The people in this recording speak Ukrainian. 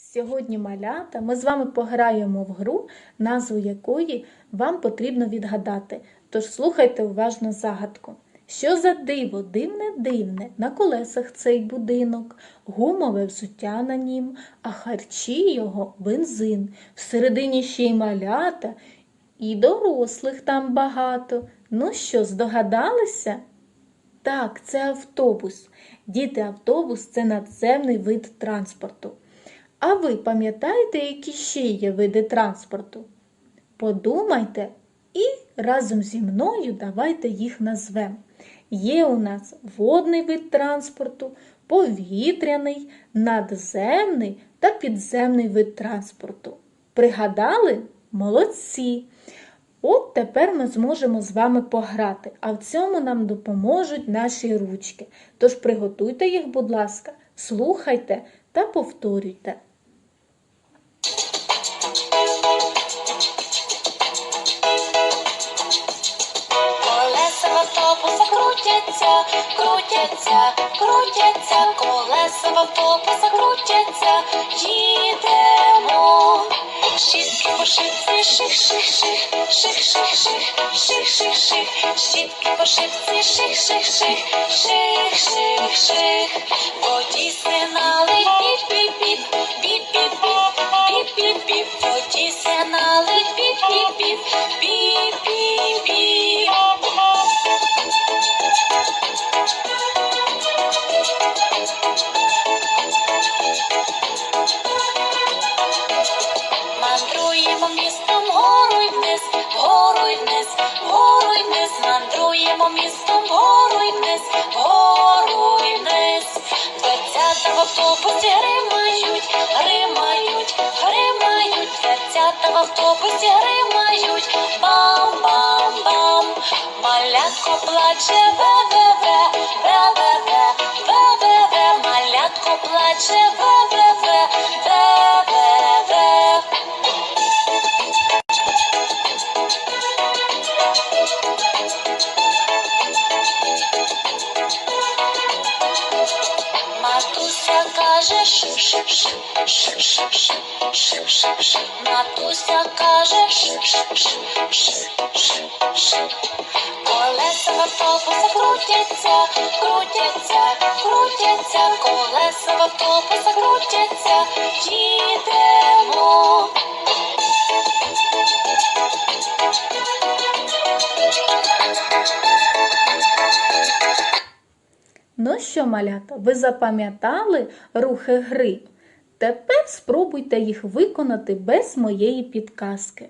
Сьогодні малята ми з вами пограємо в гру, назву якої вам потрібно відгадати. Тож слухайте уважно загадку. Що за диво, дивне, дивне, на колесах цей будинок, гумове взуття на нім, а харчі його бензин, всередині ще й малята, і дорослих там багато. Ну що, здогадалися? Так, це автобус. Діти, автобус це надземний вид транспорту. А ви пам'ятаєте, які ще є види транспорту? Подумайте і разом зі мною давайте їх назвемо. Є у нас водний вид транспорту, повітряний, надземний та підземний вид транспорту. Пригадали? Молодці! От тепер ми зможемо з вами пограти, а в цьому нам допоможуть наші ручки. Тож приготуйте їх, будь ласка, слухайте та повторюйте. Крутяться, крутяться, крутяться, колеса в автобуса крутяться, їдемо. Щітки по шипці, ших, ших, ших, ших, ших, ших, ших, ших, ших, щітки по шипці, ших, ших, ших, ших, ших, ших. Водій сигнали, Мандруємо містом гору й вниз, гору й вниз, гору й вниз, мандруємо містом гору й вниз, гору й вниз. Дверцята в автобусі гримають, гримають, гримають, дверцята в автобусі гримають, бам-бам-бам. Малятко плаче, ве-ве-ве, ве-ве-ве, ве-ве-ве, малятко плаче, ве-ве-ве, Каже, ш-ш-ш, ш-ш-ш, ш-ш-ш. Матуся каже, ш-ш-ш, ш-ш-ш. Колеса в автобуса крутяться, крутяться, крутяться, колеса автобуса крутяться, їдемо. Ну що, малята, ви запам'ятали рухи гри? Тепер спробуйте їх виконати без моєї підказки.